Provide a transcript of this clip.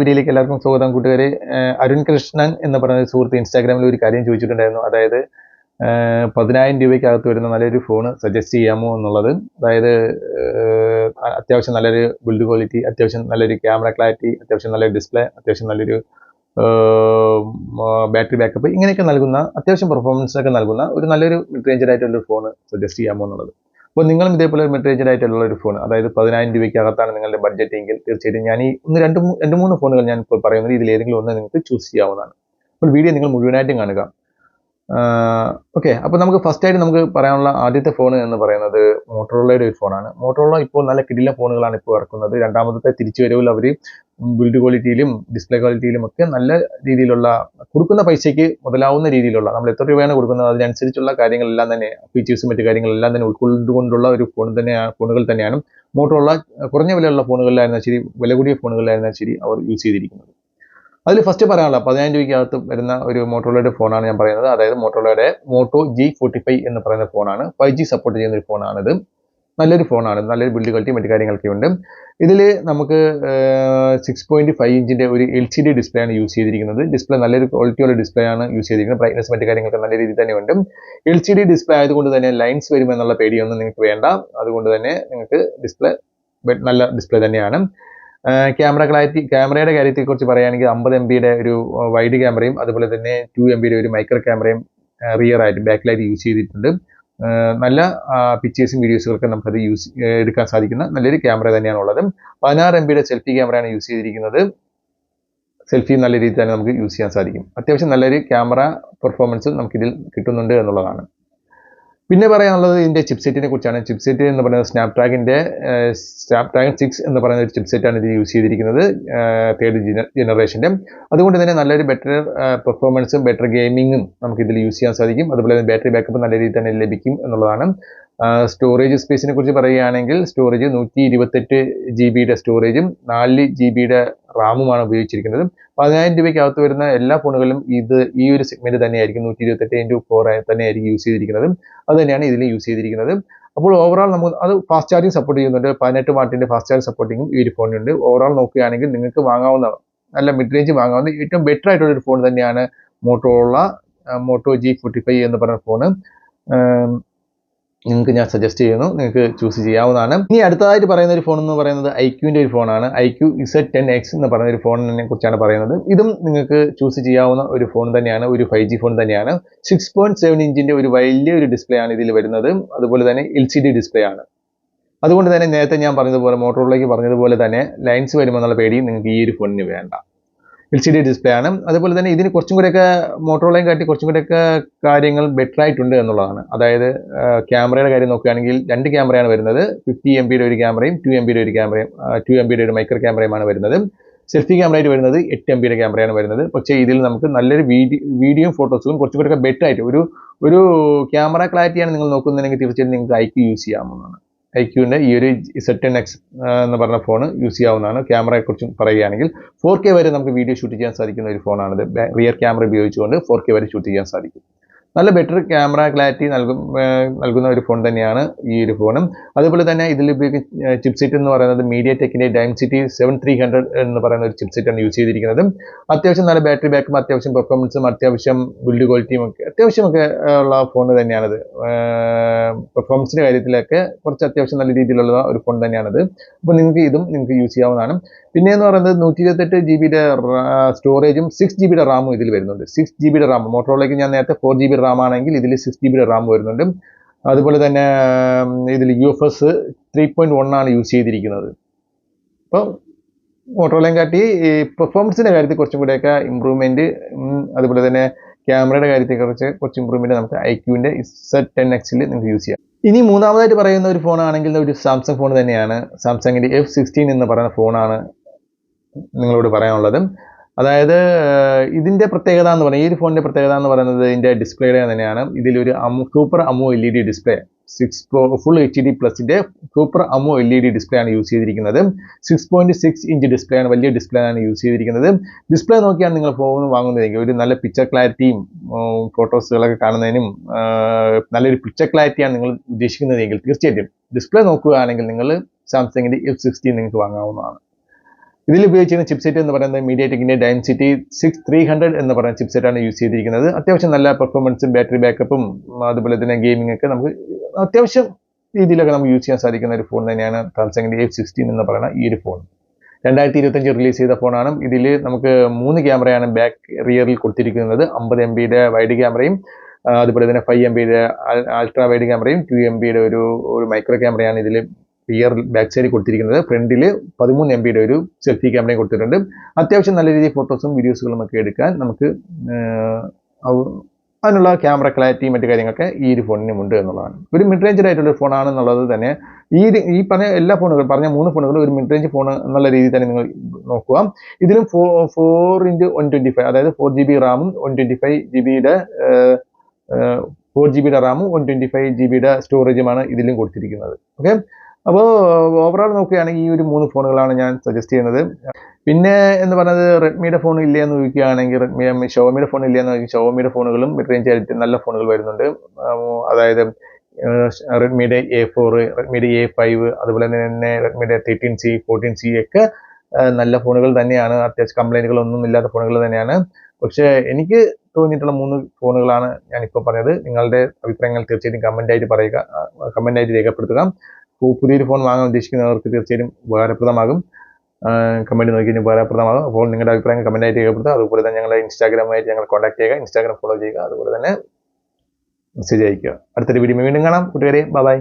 വീഡിയോയിലേക്ക് എല്ലാവർക്കും സ്വാഗതം കൂട്ടുകാരെ. അരുൺ കൃഷ്ണൻ എന്ന് പറയുന്ന സുഹൃത്ത് ഇൻസ്റ്റാഗ്രാമിൽ ഒരു കാര്യം ചോദിച്ചിട്ടുണ്ടായിരുന്നു. അതായത് പതിനായിരം രൂപയ്ക്കകത്ത് വരുന്ന നല്ലൊരു ഫോൺ സജസ്റ്റ് ചെയ്യാമോ എന്നുള്ളത്. അതായത് അത്യാവശ്യം നല്ലൊരു ബിൽഡ് ക്വാളിറ്റി അത്യാവശ്യം നല്ലൊരു ക്യാമറ ക്ലാരിറ്റി അത്യാവശ്യം നല്ലൊരു ഡിസ്പ്ലേ അത്യാവശ്യം നല്ലൊരു ബാറ്ററി ബാക്കപ്പ് ഇങ്ങനെയൊക്കെ നൽകുന്ന അത്യാവശ്യം പെർഫോമൻസ് ഒക്കെ നൽകുന്ന ഒരു നല്ലൊരു മിഡ് റേഞ്ചഡ് ആയിട്ടുള്ള ഒരു ഫോൺ സജസ്റ്റ് ചെയ്യാമോ എന്നുള്ളത്. അപ്പോൾ നിങ്ങളും ഇതേപോലെ മിഡ് റേഞ്ചഡ് ആയിട്ടുള്ള ഒരു ഫോൺ അതായത് പതിനായിരം രൂപയ്ക്ക് അകത്താണ് നിങ്ങളുടെ ബഡ്ജറ്റ് എങ്കിൽ തീർച്ചയായിട്ടും ഞാൻ ഈ ഒന്ന് രണ്ട് രണ്ട് മൂന്ന് ഫോണുകൾ ഞാൻ ഇപ്പോൾ പറയുന്നത് ഇതിൽ ഏതെങ്കിലും ഒന്ന് നിങ്ങൾക്ക് ചൂസ് ചെയ്യാവുന്നതാണ്. അപ്പോൾ വീഡിയോ നിങ്ങൾ മുഴുവനായിട്ടും കാണുക. ഓക്കെ അപ്പോൾ നമുക്ക് ഫസ്റ്റ് ആയിട്ട് നമുക്ക് പറയാനുള്ള ആദ്യത്തെ ഫോൺ എന്ന് പറയുന്നത് മോട്ടോറോളയുടെ ഒരു ഫോണാണ് മോട്ടോറോള ഇപ്പോൾ നല്ല കിടില ഫോണുകളാണ് ഇപ്പോൾ ഇറക്കുന്നത്. രണ്ടാമത്തെ തിരിച്ചുവരവിൽ അവർ ബിൽഡ് ക്വാളിറ്റിയിലും ഡിസ്പ്ലേ ക്വാളിറ്റിയിലും ഒക്കെ നല്ല രീതിയിലുള്ള കൊടുക്കുന്ന പൈസയ്ക്ക് മുതലാവുന്ന രീതിയിലുള്ള നമ്മൾ എത്ര രൂപയാണ് കൊടുക്കുന്നത് അതിനനുസരിച്ചുള്ള കാര്യങ്ങളെല്ലാം തന്നെ ഫീച്ചേഴ്സും മറ്റു കാര്യങ്ങളെല്ലാം തന്നെ ഉൾക്കൊണ്ടുകൊണ്ടുള്ള ഒരു ഫോൺ തന്നെയാണ് ഫോണുകൾ തന്നെയാണ്. മോട്ടോറോള കുറഞ്ഞ വിലയുള്ള ഫോണുകളിലായിരുന്നാൽ ശരി വില കൂടിയ ഫോണുകളിലായിരുന്നാൽ ശരി അവർ യൂസ് ചെയ്തിരിക്കുന്നത്. അതിൽ ഫസ്റ്റ് പറയാനുള്ള പതിനായിരം രൂപയ്ക്കകത്ത് വരുന്ന ഒരു മോട്ടോളയുടെ ഫോണാണ് ഞാൻ പറയുന്നത്. അതായത് മോട്ടോളയുടെ മോട്ടോ ജി ഫോർട്ടി ഫൈവ് എന്ന് പറയുന്ന ഫോണാണ് ഫൈവ് ജി സപ്പോർട്ട് ചെയ്യുന്ന ഒരു ഫോണാണിത് നല്ലൊരു ഫോണാണ് നല്ലൊരു ബിൽഡ് ക്വാളിറ്റി മറ്റു കാര്യങ്ങളൊക്കെ ഉണ്ട് ഇതിൽ നമുക്ക് സിക്സ് പോയിന്റ് ഫൈവ് ഇഞ്ചിന്റെ ഒരു എൽ സി ഡി ഡിസ്പ്ലേ ആണ് യൂസ് ചെയ്തിരിക്കുന്നത്. ഡിസ്പ്ലേ നല്ലൊരു ക്വാളിറ്റിയുള്ള ഡിസ്പ്ലേ ആണ് യൂസ് ചെയ്തിരിക്കുന്നത്. ബ്രൈറ്റ്നസ് മറ്റു കാര്യങ്ങളൊക്കെ നല്ല രീതിയിൽ തന്നെ ഉണ്ട്. എൽ സി ഡി ഡിസ്പ്ലേ ആയതുകൊണ്ട് തന്നെ ലൈൻസ് വരുമെന്നുള്ള പേടിയൊന്നും നിങ്ങൾക്ക് വേണ്ട. അതുകൊണ്ട് തന്നെ നിങ്ങൾക്ക് ഡിസ്പ്ലേ നല്ല ഡിസ്പ്ലേ തന്നെയാണ്. ക്യാമറ ക്ലാരിറ്റി ക്യാമറയുടെ കാര്യത്തെക്കുറിച്ച് പറയുകയാണെങ്കിൽ അമ്പത് എം ബിയുടെ ഒരു വൈഡ് ക്യാമറയും അതുപോലെ തന്നെ ടു എം ബിയുടെ ഒരു മൈക്രോ ക്യാമറയും റിയർ ആയിട്ട് ലൈറ്റ് യൂസ് ചെയ്തിട്ടുണ്ട്. നല്ല പിക്ചേഴ്സും വീഡിയോസുകളൊക്കെ നമുക്കത് യൂസ് എടുക്കാൻ സാധിക്കുന്ന നല്ലൊരു ക്യാമറ തന്നെയാണ് ഉള്ളത് പതിനാറ് എം ബിയുടെ സെൽഫി ക്യാമറയാണ് യൂസ് ചെയ്തിരിക്കുന്നത്. സെൽഫി നല്ല രീതിയിൽ തന്നെ നമുക്ക് യൂസ് ചെയ്യാൻ സാധിക്കും. അത്യാവശ്യം നല്ലൊരു ക്യാമറ പെർഫോമൻസ് നമുക്കിതിൽ കിട്ടുന്നുണ്ട് എന്നുള്ളതാണ്. പിന്നെ പറയാനുള്ളത് ഇതിന്റെ ചിപ്സെറ്റിനെ കുറിച്ചാണ്. ചിപ്സെറ്റ് എന്ന് പറയുന്നത് സ്നാപ്ഡ്രാഗിന്റെ സ്നാപ്ഡ്രാഗൺ സിക്സ് എന്ന് പറയുന്ന ഒരു ചിപ്സെറ്റാണ് ഇത് യൂസ് ചെയ്തിരിക്കുന്നത് തേർഡ് ജനറേഷന്റെ അതുകൊണ്ട് തന്നെ നല്ലൊരു ബെറ്റർ പെർഫോമൻസും ബെറ്റർ ഗെയിമിങ്ങും നമുക്ക് ഇതിൽ യൂസ് ചെയ്യാൻ സാധിക്കും. അതുപോലെ തന്നെ ബാറ്ററി ബാക്കപ്പ് നല്ല രീതിയിൽ തന്നെ ലഭിക്കും എന്നുള്ളതാണ്. സ്റ്റോറേജ് സ്പേസിനെ കുറിച്ച് പറയുകയാണെങ്കിൽ സ്റ്റോറേജ് നൂറ്റി ഇരുപത്തെട്ട് ജി ബിയുടെ സ്റ്റോറേജും നാല് ജി ബിയുടെ റാമുമാണ് ഉപയോഗിച്ചിരിക്കുന്നത്. പതിനായിരം രൂപയ്ക്കകത്ത് വരുന്ന എല്ലാ ഫോണുകളും ഇത് ഈ ഒരു സെഗ്മെന്റ് തന്നെയായിരിക്കും. നൂറ്റി ഇരുപത്തെട്ട് ഇന്റു ഫോർ തന്നെയായിരിക്കും യൂസ് ചെയ്തിരിക്കുന്നത്. അത് തന്നെയാണ് ഇതിൽ യൂസ് ചെയ്തിരിക്കുന്നത്. അപ്പോൾ ഓവറോൾ നമുക്ക് അത് ഫാസ്റ്റ് ചാർജിങ് സപ്പോർട്ട് ചെയ്യുന്നുണ്ട്. പതിനെട്ട് വാട്ടിന്റെ ഫാസ്റ്റ് ചാർജ് സപ്പോർട്ടിങ്ങും ഈ ഒരു ഫോണിനുണ്ട് ഓവറോൾ നോക്കുകയാണെങ്കിൽ നിങ്ങൾക്ക് വാങ്ങാവുന്ന നല്ല മിഡ് റേഞ്ച് വാങ്ങാവുന്ന ഏറ്റവും ബെറ്റർ ആയിട്ടുള്ള ഒരു ഫോൺ തന്നെയാണ് Motorola Moto G forty five എന്ന് പറയുന്ന ഫോണ് നിങ്ങൾക്ക് ഞാൻ സജസ്റ്റ് ചെയ്യുന്നു. നിങ്ങൾക്ക് ചൂസ് ചെയ്യാവുന്നതാണ്. ഇനി അടുത്തതായിട്ട് പറയുന്ന ഒരു ഫോൺ എന്ന് പറയുന്നത് ഐക്യുവിന്റെ ഒരു ഫോണാണ് ഐക്യു ഇസഡ് ടെൻ എക്സ് എന്ന് പറയുന്ന ഒരു ഫോണിനെ കുറിച്ചാണ് പറയുന്നത്. ഇതും നിങ്ങൾക്ക് ചൂസ് ചെയ്യാവുന്ന ഒരു ഫോൺ തന്നെയാണ്. ഒരു ഫൈവ് ജി ഫോൺ തന്നെയാണ്. സിക്സ് പോയിന്റ് സെവൻ ഇഞ്ചിന്റെ ഒരു വലിയൊരു ഡിസ്പ്ലേ ആണ് ഇതിൽ വരുന്നത്. അതുപോലെ തന്നെ എൽ സി ഡി ഡിസ്പ്ലേ ആണ്. അതുകൊണ്ട് തന്നെ നേരത്തെ ഞാൻ പറഞ്ഞതുപോലെ മോട്ടോറിലേക്ക് പറഞ്ഞതുപോലെ തന്നെ ലൈൻസ് വരുമെന്നുള്ള പേടി നിങ്ങൾക്ക് ഈ ഒരു ഫോണിന് വേണ്ട. എൽ സി ഡി ഡിസ്പ്ലേ ആണ്. അതുപോലെ തന്നെ ഇതിന് കുറച്ചും കൂടെയൊക്കെ മോട്ടോറോളയും കാട്ടി കുറച്ചും കൂടെയൊക്കെ കാര്യങ്ങൾ ബെറ്റർ ആയിട്ടുണ്ട് എന്നുള്ളതാണ്. അതായത് ക്യാമറയുടെ കാര്യം നോക്കുകയാണെങ്കിൽ രണ്ട് ക്യാമറയാണ് വരുന്നത്. ഫിഫ്റ്റി എം ബിയുടെ ഒരു ക്യാമറയും ടു എം ബിയുടെ ഒരു ക്യാമറയും ടു എം ബിയുടെ ഒരു മൈക്രോ ക്യാമറയുമാണ് വരുന്നത്. സെൽഫി ക്യാമറയായിട്ട് വരുന്നത് എട്ട് എം ബിയുടെ ക്യാമറയാണ് വരുന്നത്. പക്ഷേ ഇതിൽ നമുക്ക് നല്ലൊരു വീഡിയോ വീഡിയോയും ഫോട്ടോസും കുറച്ചും കൂടെയൊക്കെ ബെറ്റർ ആയിട്ട് ഒരു ഒരു ക്യാമറ ക്ലാരിറ്റിയാണ് നിങ്ങൾ നോക്കുന്നതെങ്കിൽ തീർച്ചയായിട്ടും നിങ്ങൾക്ക് ഐ യൂസ് ചെയ്യാവുന്നതാണ്. ഐക്യുവിന്റെ ഈ ഒരു സെറ്റ് എൻ എക്സ് എന്ന് പറഞ്ഞ ഫോൺ യൂസ് ചെയ്യാവുന്നതാണ്. ക്യാമറയെ കുറിച്ചും പറയുകയാണെങ്കിൽ ഫോർ കെ വരെ നമുക്ക് വീഡിയോ ഷൂട്ട് ചെയ്യാൻ സാധിക്കുന്ന ഒരു ഫോണാണിത് റിയർ ക്യാമറ ഉപയോഗിച്ചുകൊണ്ട് ഫോർ കെ വരെ ഷൂട്ട് ചെയ്യാൻ സാധിക്കും. നല്ല ബെറ്റർ ക്യാമറ ക്ലാരിറ്റി നൽകും നൽകുന്ന ഒരു ഫോൺ തന്നെയാണ് ഈ ഒരു ഫോണും അതുപോലെ തന്നെ ഇതിൽ ഉപയോഗിക്കുന്ന ചിപ്സെറ്റ് എന്ന് പറയുന്നത് മീഡിയ ടെക്കിന്റെ ഡൈംസിറ്റി സെവൻ ത്രീ ഹൺഡ്രഡ് എന്ന് പറയുന്ന ഒരു ചിപ്സെറ്റാണ് യൂസ് ചെയ്തിരിക്കുന്നത്. അത്യാവശ്യം നല്ല ബാറ്ററി ബാക്കും അത്യാവശ്യം പെർഫോമൻസും അത്യാവശ്യം ബിൽഡ് ക്വാളിറ്റിയും ഒക്കെ അത്യാവശ്യമൊക്കെ ഉള്ള ഫോൺ തന്നെയാണത് പെർഫോമൻസിന്റെ കാര്യത്തിലൊക്കെ കുറച്ച് അത്യാവശ്യം നല്ല രീതിയിലുള്ള ഒരു ഫോൺ തന്നെയാണത്. അപ്പോൾ നിങ്ങൾക്ക് ഇതും നിങ്ങൾക്ക് യൂസ് ചെയ്യാവുന്നതാണ്. പിന്നെ എന്ന് പറയുന്നത് നൂറ്റി ഇരുപത്തെട്ട് ജി ബിയുടെ സ്റ്റോറേജും സിക്സ് ജി ബിയുടെ റാമും ഇതിൽ വരുന്നുണ്ട്. സിക്സ് ജി ബിയുടെ റാം മോട്ടോറിലേക്ക് ഞാൻ നേരത്തെ ഫോർ ജി ബി റാം ആണെങ്കിൽ ഇതിൽ സിക്സ് ജി ബിയുടെ റാം വരുന്നുണ്ട്. അതുപോലെ തന്നെ ഇതിൽ U F S three point one ആണ് യൂസ് ചെയ്തിരിക്കുന്നത്. അപ്പോൾ മോട്ടോറോളയും കാട്ടി ഈ പെർഫോമൻസിന്റെ കാര്യത്തിൽ കുറച്ചും കൂടെയൊക്കെ ഇമ്പ്രൂവ്മെന്റ് അതുപോലെ തന്നെ ക്യാമറയുടെ കാര്യത്തെക്കുറിച്ച് കുറച്ച് ഇമ്പ്രൂവ്മെന്റ് നമുക്ക് ഐ ക്യൂവിന്റെ സെറ്റ് ടെൻ എക്സിൽ നിങ്ങൾക്ക് യൂസ് ചെയ്യാം. ഇനി മൂന്നാമതായിട്ട് പറയുന്ന ഒരു ഫോണാണെങ്കിൽ ഒരു സാംസങ് ഫോൺ തന്നെയാണ്. സാംസങ്ങിന്റെ എഫ് സിക്സ്റ്റീൻ എന്ന് പറയുന്ന ഫോണാണ് നിങ്ങളോട് പറയാനുള്ളത്. അതായത് ഇതിന്റെ പ്രത്യേകത എന്ന് പറയുന്നത് ഈ ഒരു ഫോണിന്റെ പ്രത്യേകത എന്ന് പറയുന്നത് ഇതിന്റെ ഡിസ്പ്ലേയുടെ തന്നെയാണ്. ഇതിലൊരു അമു super AMOLED display six pro full H D പ്ലസിന്റെ super AMOLED display ആണ് യൂസ് ചെയ്തിരിക്കുന്നത്. Six point six inch display ആണ് വലിയ ഡിസ്പ്ലേ ആണ് യൂസ് ചെയ്തിരിക്കുന്നത്. ഡിസ്പ്ലേ നോക്കിയാണ് നിങ്ങൾ ഫോൺ വാങ്ങുന്നതെങ്കിൽ ഒരു നല്ല പിക്ചർ ക്ലാരിറ്റിയും ഫോട്ടോസുകളൊക്കെ കാണുന്നതിനും നല്ലൊരു പിക്ചർ ക്ലാരിറ്റിയാണ് നിങ്ങൾ ഉദ്ദേശിക്കുന്നതെങ്കിൽ തീർച്ചയായിട്ടും. ഡിസ്പ്ലേ നോക്കുകയാണെങ്കിൽ നിങ്ങൾ സാംസങ്ങിന്റെ എഫ് സിക്സ്റ്റീൻ നിങ്ങൾക്ക് വാങ്ങാവുന്നതാണ്. ഇതിൽ ഉപയോഗിച്ചിരുന്ന ചിപ്സെറ്റ് എന്ന് പറയുന്നത് മീഡിയടെക്കിന്റെ ഡൈൻസിറ്റി സിക്സ് ത്രീ ഹൺഡ്രഡ് എന്ന് പറയുന്ന ചിപ്സെറ്റ് ആണ് യൂസ് ചെയ്തിരിക്കുന്നത്. അത്യാവശ്യം നല്ല പെർഫോമൻസും ബാറ്ററി ബാക്കപ്പും അതുപോലെ തന്നെ ഗെയിമിംഗ് ഒക്കെ നമുക്ക് അത്യാവശ്യം രീതിയിലൊക്കെ നമുക്ക് യൂസ് ചെയ്യാൻ സാധിക്കുന്ന ഒരു ഫോൺ തന്നെയാണ് സാംസങ്ങിന്റെ എഫ് സിക്സ്റ്റീൻ എന്ന് പറയുന്ന ഈ ഒരു ഫോൺ രണ്ടായിരത്തി ഇരുപത്തഞ്ച് റിലീസ് ചെയ്ത ഫോണാണ് ഇതിൽ നമുക്ക് മൂന്ന് ക്യാമറയാണ് ബാക്ക് റിയറിൽ കൊടുത്തിരിക്കുന്നത്. അമ്പത് എം ബിയുടെ വൈഡ് ക്യാമറയും അതുപോലെ തന്നെ ഫൈവ് എം ബിയുടെ അൾട്രാ വൈഡ് ക്യാമറയും ടു എം ബിയുടെ ഒരു ഒരു മൈക്രോ ക്യാമറയാണ് ഇതിൽ റിയർ ബാക്ക് സൈഡിൽ കൊടുത്തിരിക്കുന്നത്. ഫ്രണ്ടിൽ പതിമൂന്ന് എം ബിയുടെ ഒരു സെൽഫി ക്യാമറയും കൊടുത്തിട്ടുണ്ട്. അത്യാവശ്യം നല്ല രീതിയിൽ ഫോട്ടോസും വീഡിയോസുകളും ഒക്കെ എടുക്കാൻ നമുക്ക് അതിനുള്ള ക്യാമറ ക്ലാരിറ്റിയും മറ്റു കാര്യങ്ങളൊക്കെ ഈ ഒരു ഫോണിനും ഉണ്ട് എന്നുള്ളതാണ്. ഒരു മിഡ് റേഞ്ചഡ് ആയിട്ടുള്ള ഫോണാണെന്നുള്ളത് തന്നെ ഈ ഈ പറഞ്ഞ എല്ലാ ഫോണുകളും പറഞ്ഞ മൂന്ന് ഫോണുകളും ഒരു മിഡ് റേഞ്ച് ഫോൺ എന്നുള്ള രീതിയിൽ തന്നെ നിങ്ങൾ നോക്കുക. ഇതിലും four four into one twenty five അതായത് ഫോർ ജി ബി റാമും വൺ ട്വന്റി ഫൈവ് ജി ബിയുടെ ഫോർ ജി ബിയുടെ റാമും വൺ ട്വന്റി ഫൈവ് ജി ബിയുടെ സ്റ്റോറേജുമാണ് ഇതിലും കൊടുത്തിരിക്കുന്നത്. ഓക്കെ അപ്പോൾ ഓവറോൾ നോക്കുകയാണെങ്കിൽ ഈ ഒരു മൂന്ന് ഫോണുകളാണ് ഞാൻ സജസ്റ്റ് ചെയ്യുന്നത്. പിന്നെ എന്ന് പറയുന്നത് റെഡ്മിയുടെ ഫോൺ ഇല്ല എന്ന് ചോദിക്കുകയാണെങ്കിൽ റെഡ്മി ഷോമിയുടെ ഫോൺ ഇല്ല എന്ന് ചോദിച്ചാൽ ഷോമിയുടെ ഫോണുകളും മിഡ് റേഞ്ച് ആയിട്ട് നല്ല ഫോണുകൾ വരുന്നുണ്ട്. അതായത് റെഡ്മിയുടെ എ ഫോർ റെഡ്മിയുടെ എ ഫൈവ് അതുപോലെ തന്നെ റെഡ്മിയുടെ തേർട്ടീൻ സി ഫോർട്ടീൻ സി ഒക്കെ നല്ല ഫോണുകൾ തന്നെയാണ്. അത്യാവശ്യം കംപ്ലൈന്റുകളൊന്നും ഇല്ലാത്ത ഫോണുകൾ തന്നെയാണ്. പക്ഷേ എനിക്ക് തോന്നിയിട്ടുള്ള മൂന്ന് ഫോണുകളാണ് ഞാനിപ്പോൾ പറഞ്ഞത്. നിങ്ങളുടെ അഭിപ്രായങ്ങൾ തീർച്ചയായിട്ടും കമന്റായിട്ട് പറയുക കമന്റായിട്ട് രേഖപ്പെടുത്തുക. പുതിയൊരു ഫോൺ വാങ്ങാൻ ഉദ്ദേശിക്കുന്നവർക്ക് തീർച്ചയായും ഉപകാരപ്രദമാകും. കമന്റ് നോക്കി കഴിഞ്ഞാൽ ഉപകാരപ്രദമാകും. അപ്പോൾ നിങ്ങളുടെ അഭിപ്രായം കമന്റായിട്ട് രേഖപ്പെടുത്തുക. അതുപോലെ തന്നെ ഞങ്ങളുടെ ഇൻസ്റ്റാഗ്രാമായിട്ട് ഞങ്ങൾ കോൺടാക്ട് ചെയ്യുക. ഇൻസ്റ്റാഗ്രാം ഫോളോ ചെയ്യുക. അതുപോലെ തന്നെ മെസ്സേജ് അയക്കുക അടുത്തൊരു വീഡിയോ വീണ്ടും കാണാം. കൂട്ടുകാരെ ബൈ